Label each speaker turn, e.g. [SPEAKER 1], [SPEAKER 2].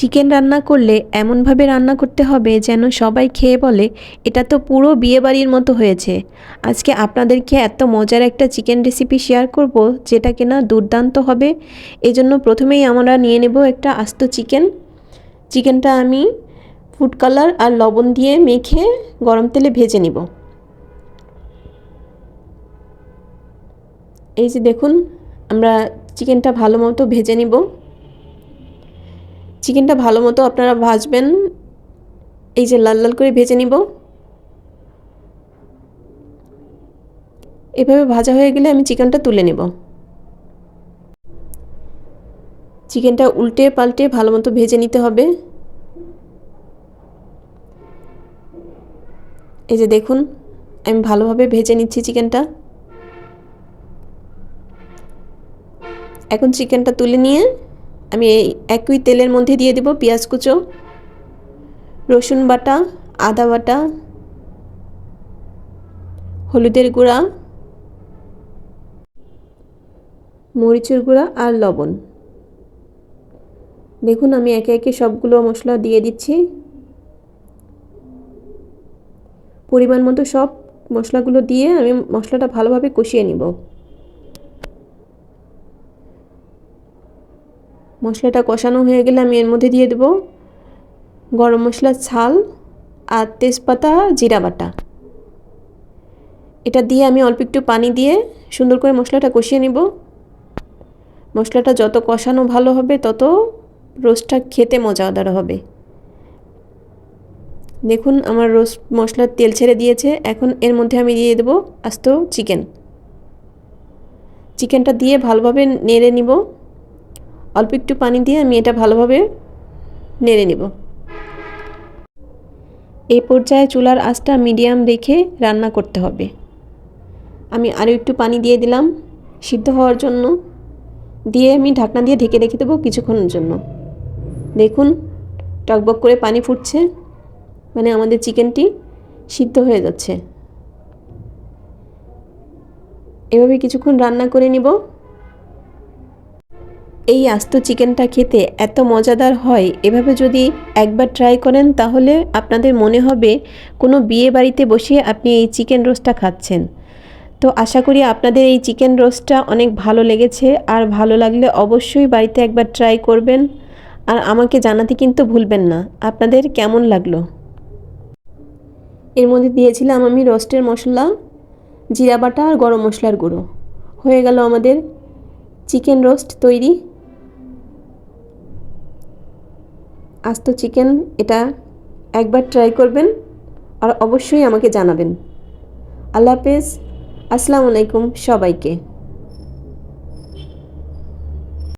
[SPEAKER 1] Chicken রান্না করলে এমনভাবে রান্না করতে হবে যেন সবাই খেয়ে বলে, এটা তো পুরো বিয়েবাড়ির মতো হয়েছে। আজকে আপনাদেরকে এত মজার একটা চিকেন রেসিপি শেয়ার করব, যেটা কিনা দুর্দান্ত হবে। এই জন্য প্রথমেই আমরা নিয়ে নেব একটা আস্ত চিকেন চিকেনটা আমি ফুড কালার আর লবণ দিয়ে মেখে গরম তেলে ভেজে নিব। এই যে দেখুন, আমরা চিকেনটা ভালো মতো ভেজে নিব। চিকেনটা ভালো মতো আপনারা ভাজবেন। এই যে লাল লাল করে ভেজে নিব। এভাবে ভাজা হয়ে গেলে আমি চিকেনটা তুলে নেব। চিকেনটা উল্টে পাল্টে ভালো মতো ভেজে নিতে হবে। এই যে দেখুন, আমি ভালোভাবে ভেজে নিচ্ছি চিকেনটা। এখন চিকেনটা তুলে নিয়ে আমি একই তেলের মধ্যে দিয়ে দেব পেঁয়াজ কুচো, রসুন বাটা, আদা বাটা, হলুদের গুঁড়া, মরিচের গুঁড়া আর লবণ। দেখুন আমি একে একে সবগুলো মশলা দিয়ে দিচ্ছি। পরিমাণ মতো সব মশলাগুলো দিয়ে আমি মশলাটা ভালোভাবে কষিয়ে নিব। মশলাটা কষানো হয়ে গেলে আমি এর মধ্যে দিয়ে দেবো গরম মশলার ছাল আর তেজপাতা, জিরা বাটা। এটা দিয়ে আমি অল্প একটু পানি দিয়ে সুন্দর করে মশলাটা কষিয়ে নিব। মশলাটা যত কষানো ভালো হবে, তত রোস্টটা খেতে মজাদার হবে। দেখুন, আমার রোস্ট মশলার তেল ছেড়ে দিয়েছে। এখন এর মধ্যে আমি দিয়ে দেবো আস্ত চিকেন। চিকেনটা দিয়ে ভালোভাবে নেড়ে নিব। অল্প একটু পানি দিয়ে আমি এটা ভালোভাবে নেড়ে নেব। এই পর্যায়ে চুলার আঁচটা মিডিয়াম রেখে রান্না করতে হবে। আমি আরও একটু পানি দিয়ে দিলাম সিদ্ধ হওয়ার জন্য। দিয়ে আমি ঢাকনা দিয়ে ঢেকে রেখে দেবো কিছুক্ষণের জন্য। দেখুন, টকবক করে পানি ফুটছে। মানে আমাদের চিকেনটি সিদ্ধ হয়ে যাচ্ছে। এভাবে কিছুক্ষণ রান্না করে নিব। এই আস্ত চিকেনটা খেতে এত মজাদার হয়, এভাবে যদি একবার ট্রাই করেন তাহলে আপনাদের মনে হবে কোনো বিয়ে বাড়িতে বসে আপনি এই চিকেন রোস্টটা খাচ্ছেন। তো আশা করি আপনাদের এই চিকেন রোস্টটা অনেক ভালো লেগেছে, আর ভালো লাগলে অবশ্যই বাড়িতে একবার ট্রাই করবেন। আর আমাকে জানাতে কিন্তু ভুলবেন না, আপনাদের কেমন লাগল? এর মধ্যে দিয়েছিলাম আমি রোস্টের মশলা, জিরা বাটা আর গরম মশলার গুঁড়ো। হয়ে গেল আমাদের চিকেন রোস্ট তৈরি। আস্ত চিকেন, এটা একবার ট্রাই করবেন আর অবশ্যই আমাকে জানাবেন। আল্লাহ হাফেজ। আসসালামু আলাইকুম সবাইকে।